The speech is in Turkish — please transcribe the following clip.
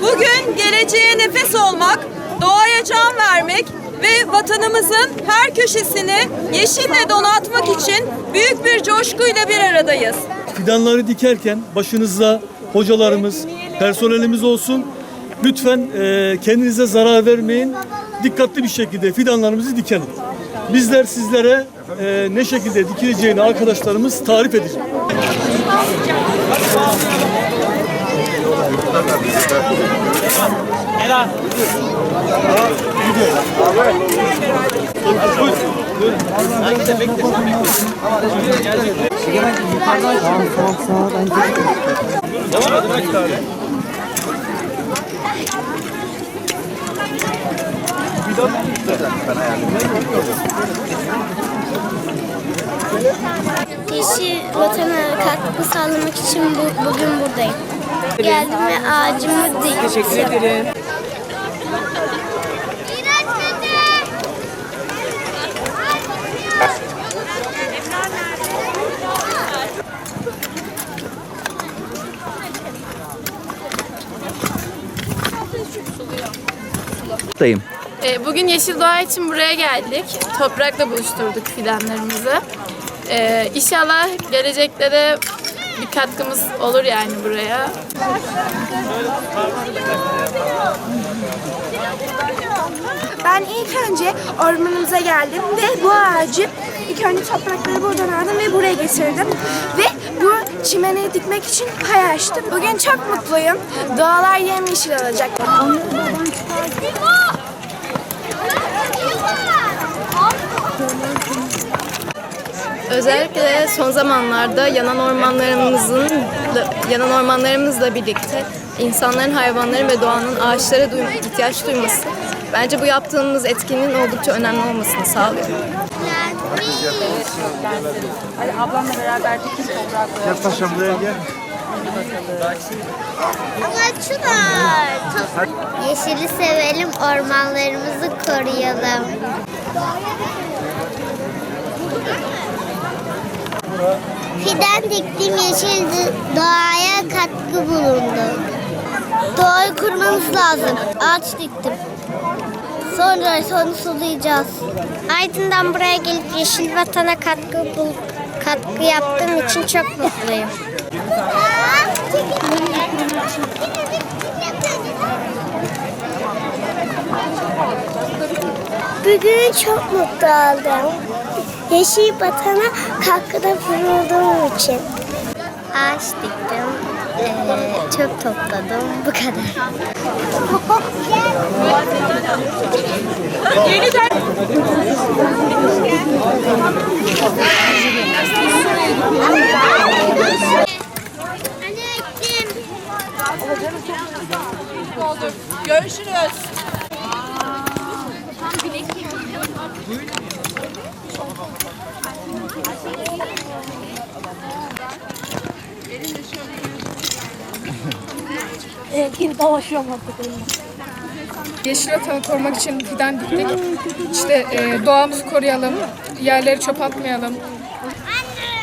Bugün geleceğe nefes olmak, doğaya can vermek ve vatanımızın her köşesini yeşille donatmak için büyük bir coşkuyla bir aradayız. Fidanları dikerken başınızda hocalarımız, personelimiz olsun. Lütfen e, kendinize zarar vermeyin. Dikkatli bir şekilde fidanlarımızı dikelim. Bizler sizlere e, ne şekilde dikileceğini arkadaşlarımız tarif edecek. Yeşil vatana katkı sağlamak için bu, bugün buradayım. Geldim ve ağacımı diktim. Teşekkür ederim. Dayım. Ee, Bugün Yeşil Doğa için buraya geldik. Toprakla buluşturduk fidanlarımızı. Ee, İnşallah gelecekte de bir katkımız olur yani buraya. Ben ilk önce ormanımıza geldim ve bu ağacı ilk önce toprakları buradan aldım ve buraya getirdim. Ve çimeni dikmek için pay açtım. Bugün çok mutluyum. Doğalar yemyeşil olacak. Özellikle son zamanlarda yanan ormanlarımızın yanan ormanlarımızla birlikte insanların, hayvanların ve doğanın ağaçlara ihtiyaç duyması bence bu yaptığımız etkinin oldukça önemli olmasını sağlıyor. Ama Çınar. Yeşili sevelim, ormanlarımızı koruyalım. Fidan diktim yeşil doğaya katkı bulundu. Doğayı kurmamız lazım. Ağaç diktim. Sonra sonra sulayacağız. Aydın'dan buraya gelip yeşil vatana katkı bul katkı yaptığım için çok mutluyum. Bugün çok mutlu oldum. Yeşil vatana katkıda bulunduğum için. Ağaç diktim. Ee, çöp topladım. Bu kadar. Anne ektim. Görüşürüz. Zeytin dolaşıyorum artık. Yeşil vatanı korumak için fidan diktik. İşte e, doğamızı koruyalım, yerleri çöp atmayalım. Anne!